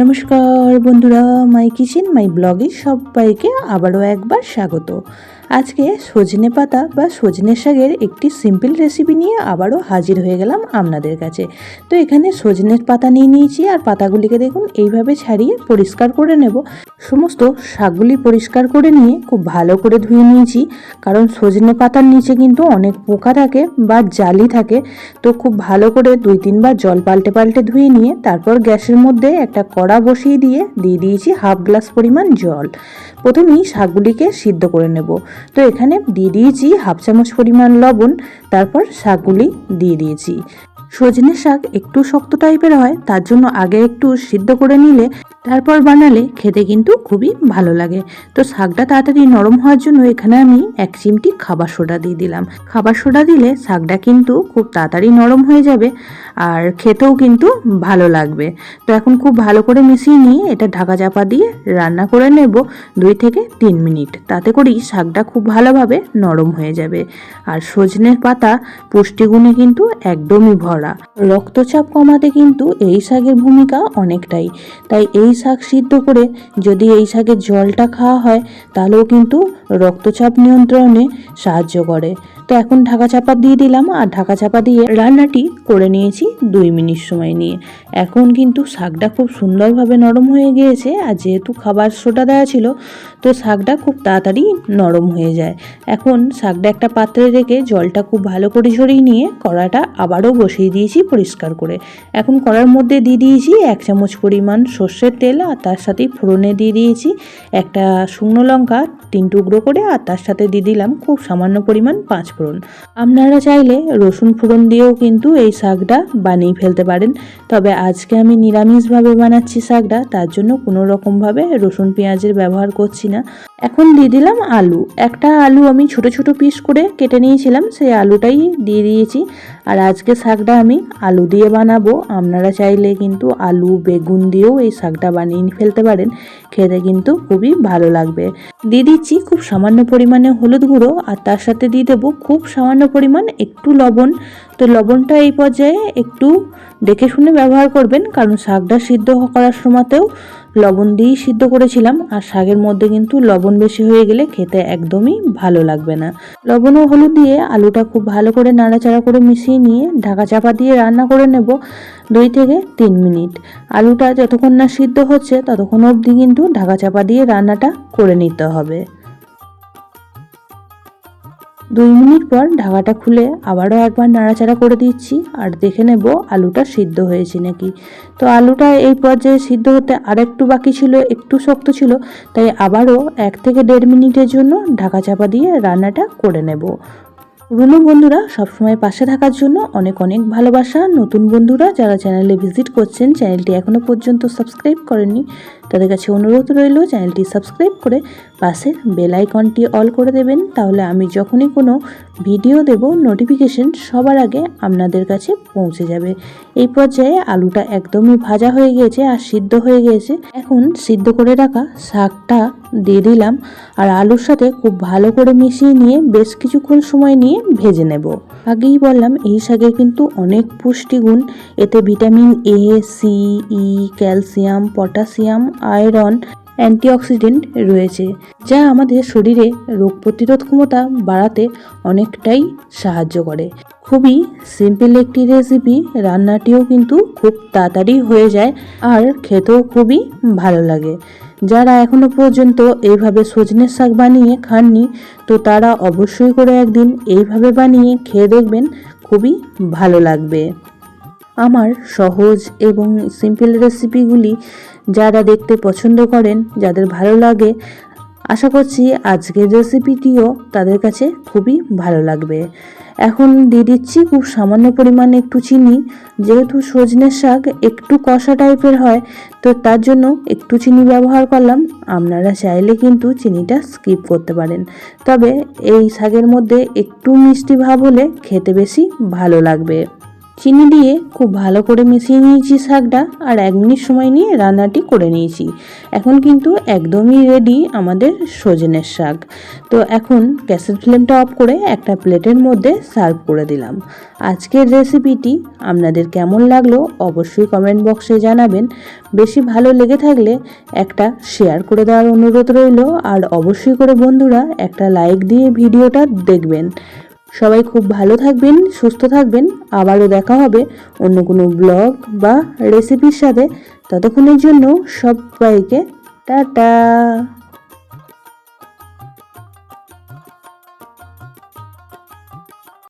নমস্কার বন্ধুরা মাই কিচেন মাই ব্লগে সবাইকে আবারও একবার স্বাগত। আজকে সজনে পাতা বা সজনে শাকের একটি সিম্পল রেসিপি নিয়ে আবারও হাজির হয়ে গেলাম আপনাদের কাছে। তো এখানে সজনের পাতা নিয়ে নিয়েছি আর পাতাগুলিকে দেখুন, এইভাবে ছাড়িয়ে পরিষ্কার করে নেব। সমস্ত শাকগুলি পরিষ্কার করে নিয়ে খুব ভালো করে ধুয়ে নিয়েছি, কারণ সজনে পাতার নিচে কিন্তু অনেক পোকা থাকে বা জালি থাকে। তো খুব ভালো করে দুই তিনবার জল পাল্টে পাল্টে ধুয়ে নিয়ে তারপর গ্যাসের মধ্যে একটা কড়া বসিয়ে দিয়ে দিয়ে দিয়েছি হাফ গ্লাস পরিমাণ জল। প্রথমেই শাকগুলিকে সিদ্ধ করে নেব। তো এখানে দিয়ে দিয়েছি হাফ চামচ পরিমাণ লবণ, তারপর শাকগুলি দিয়ে দিয়েছি। সজনে শাক একটু শক্ত টাইপের হয়, তার জন্য আগে একটু সিদ্ধ করে নিলে তারপর বানালে খেতে কিন্তু খুবই ভালো লাগে। তো শাকটা তাড়াতাড়ি নরম হওয়ার জন্য এখানে আমি এক চিমটি খাবার সোডা দিয়ে দিলাম। খাবার সোডা দিলে শাকটা কিন্তু খুব তাড়াতাড়ি নরম হয়ে যাবে আর খেতেও কিন্তু ভালো লাগবে। তো এখন খুব ভালো করে মিশিয়ে নিয়ে এটা ঢাকা চাপা দিয়ে রান্না করে নেব দুই থেকে তিন মিনিট। তাতে করেই শাকটা খুব ভালোভাবে নরম হয়ে যাবে। আর সজনের পাতা পুষ্টিগুণে কিন্তু একদমই ভরা রক্তচাপ কমাতে কিন্তু এই শাকের ভূমিকা অনেকটাই। তাই এই শাক সিদ্ধ করে যদি এই শাকের জলটা খাওয়া হয়, তাহলেও কিন্তু রক্তচাপ নিয়ন্ত্রণে সাহায্য করে। তো এখন ঢাকা চাপা দিয়ে দিলাম আর ঢাকা চাপা দিয়ে রান্নাটি করে নিয়েছি দুই মিনিট সময় নিয়ে। এখন কিন্তু শাকটা খুব সুন্দরভাবে নরম হয়ে গিয়েছে আর যেহেতু খাবার সোটা দেওয়া ছিল তো শাকটা খুব তাড়াতাড়ি নরম হয়ে যায়। এখন শাকটা একটা পাত্রে রেখে জলটা খুব ভালো করে ঝরিয়ে নিয়ে কড়াটা আবারও বসিয়ে দিয়েছি পরিষ্কার করে। এখন কড়ার মধ্যে দিয়ে দিয়েছি এক চামচ পরিমাণ সর্ষের তেল আর তার সাথেই ফোড়নে দিয়ে দিয়েছি একটা শুকনো লঙ্কা তিন টুকরো করে আর তার সাথে দিয়ে দিলাম খুব সামান্য পরিমাণ পাঁচ ফোড়ন। আপনারা চাইলে রসুন ফোড়ন দিয়েও কিন্তু এই শাকটা বানিয়ে ফেলতে পারেন। তবে আজকে আমি নিরামিষভাবে বানাচ্ছি শাকটা, তার জন্য কোনো রকমভাবে রসুন পেঁয়াজের ব্যবহার করছি না। এখন দিয়ে দিলাম আলু। একটা আলু আমি ছোট ছোট পিস করে কেটে নিয়েছিলাম, সেই আলুটাই দিয়ে দিয়েছি। আর আজকে শাকটা আমি আলু দিয়ে বানাবো। আপনারা চাইলে কিন্তু আলু, বেগুন দিয়েও এই শাকটা বানিয়ে ফেলতে পারেন। খেতে কিন্তু খুবই ভালো লাগবে। দিয়ে দিচ্ছি খুব সামান্য পরিমাণে হলুদ গুঁড়ো, আর তার সাথে দিয়ে দেবো খুব সামান্য পরিমাণ একটু লবণ। তো লবণটা এই পর্যায়ে একটু দেখে শুনে ব্যবহার করবেন, কারণ শাকটা সিদ্ধ করার সময়তেও লবণ দিয়েই সিদ্ধ করেছিলাম, আর শাকের মধ্যে কিন্তু লবণ বেশি হয়ে গেলে খেতে একদমই ভালো লাগবে না। লবণ ও হলুদ দিয়ে আলুটা খুব ভালো করে নাড়াচাড়া করে মিশিয়ে নিয়ে ঢাকা চাপা দিয়ে রান্না করে নেব দুই থেকে তিন মিনিট। আলুটা যতক্ষণ না সিদ্ধ হচ্ছে, ততক্ষণ অবধি কিন্তু ঢাকা চাপা দিয়ে রান্নাটা করে নিতে হবে। দুই মিনিট পর ঢাকাটা খুলে আবারও একবার নাড়াচাড়া করে দিচ্ছি আর দেখে নেব আলুটা সিদ্ধ হয়েছে নাকি। তো আলুটা এই পর্যায়ে সিদ্ধ হতে আর একটু বাকি ছিল, একটু শক্ত ছিল, তাই আবারও এক থেকে দেড় মিনিটের জন্য ঢাকা চাপা দিয়ে রান্নাটা করে নেব। পুরনো বন্ধুরা সবসময় পাশে থাকার জন্য অনেক অনেক ভালোবাসা। নতুন বন্ধুরা যারা চ্যানেলে ভিজিট করছেন চ্যানেলটি এখনও পর্যন্ত সাবস্ক্রাইব করেননি তাদের কাছে অনুরোধ রইল চ্যানেলটি সাবস্ক্রাইব করে পাশের বেল আইকনটি অল করে দেবেন, তাহলে আমি যখনই কোনো ভিডিও দেব নোটিফিকেশন সবার আগে আপনাদের কাছে পৌঁছে যাবে। এই পর্যায়ে আলুটা একদমই ভাজা হয়ে গিয়েছে আর সিদ্ধ হয়ে গিয়েছে। এখন সিদ্ধ করে রাখা শাকটা দিয়ে দিলাম আর আলুর সাথে খুব ভালো করে মিশিয়ে নিয়ে বেশ কিছুক্ষণ সময় নিয়ে ভেজে নেব। আগেই বললাম, এই শাকে কিন্তু অনেক পুষ্টিগুণ। এতে vitamin A C E calcium potassium iron antioxidant রয়েছে, যা আমাদের শরীরে রোগ প্রতিরোধ ক্ষমতা বাড়াতে অনেকটাই সাহায্য করে। খুবই সিম্পল একটি রেসিপি রান্নাটিও কিন্তু খুব তাড়াতাড়ি হয়ে যায় আর খেতেও খুবই ভালো লাগে। যারা এখনও পর্যন্ত এইভাবে সজনের শাক বানিয়ে খাননি, তো তারা অবশ্যই করে একদিন এইভাবে বানিয়ে খেয়ে দেখবেন, খুবই ভালো লাগবে। আমার সহজ এবং সিম্পল রেসিপিগুলি যারা দেখতে পছন্দ করেন, যাদের ভালো লাগে। আশা করছি আজকের রেসিপিটিও তাদের কাছে খুবই ভালো লাগবে। এখন দিয়ে দিচ্ছি খুব সামান্য পরিমাণে একটু চিনি। যেহেতু সজনের শাক একটু কষা টাইপের হয়, তো তার জন্য একটু চিনি ব্যবহার করলাম। আপনারা চাইলে কিন্তু চিনিটা স্কিপ করতে পারেন। তবে এই শাকের মধ্যে একটু মিষ্টি ভাব হলে খেতে বেশি ভালো লাগবে। চিনি দিয়ে খুব ভালো করে মিশিয়ে নিয়েছি শাকটা, আর এক মিনিট সময় নিয়ে রান্নাটি করে নিয়েছি। এখন কিন্তু একদমই রেডি আমাদের সজনের শাক। তো এখন গ্যাসের ফ্লেমটা অফ করে একটা প্লেটের মধ্যে সার্ভ করে দিলাম। আজকের রেসিপিটি আপনাদের কেমন লাগল অবশ্যই কমেন্ট বক্সে জানাবেন। বেশি ভালো লেগে থাকলে একটা শেয়ার করে দেওয়ার অনুরোধ রইল, আর অবশ্যই করে বন্ধুরা একটা লাইক দিয়ে ভিডিওটা দেখবেন। সবাই খুব ভালো থাকবেন, সুস্থ থাকবেন। আবারও দেখা হবে অন্য কোনো ব্লগ বা রেসিপির সাথে। ততক্ষণের জন্য সবাইকে টাটা।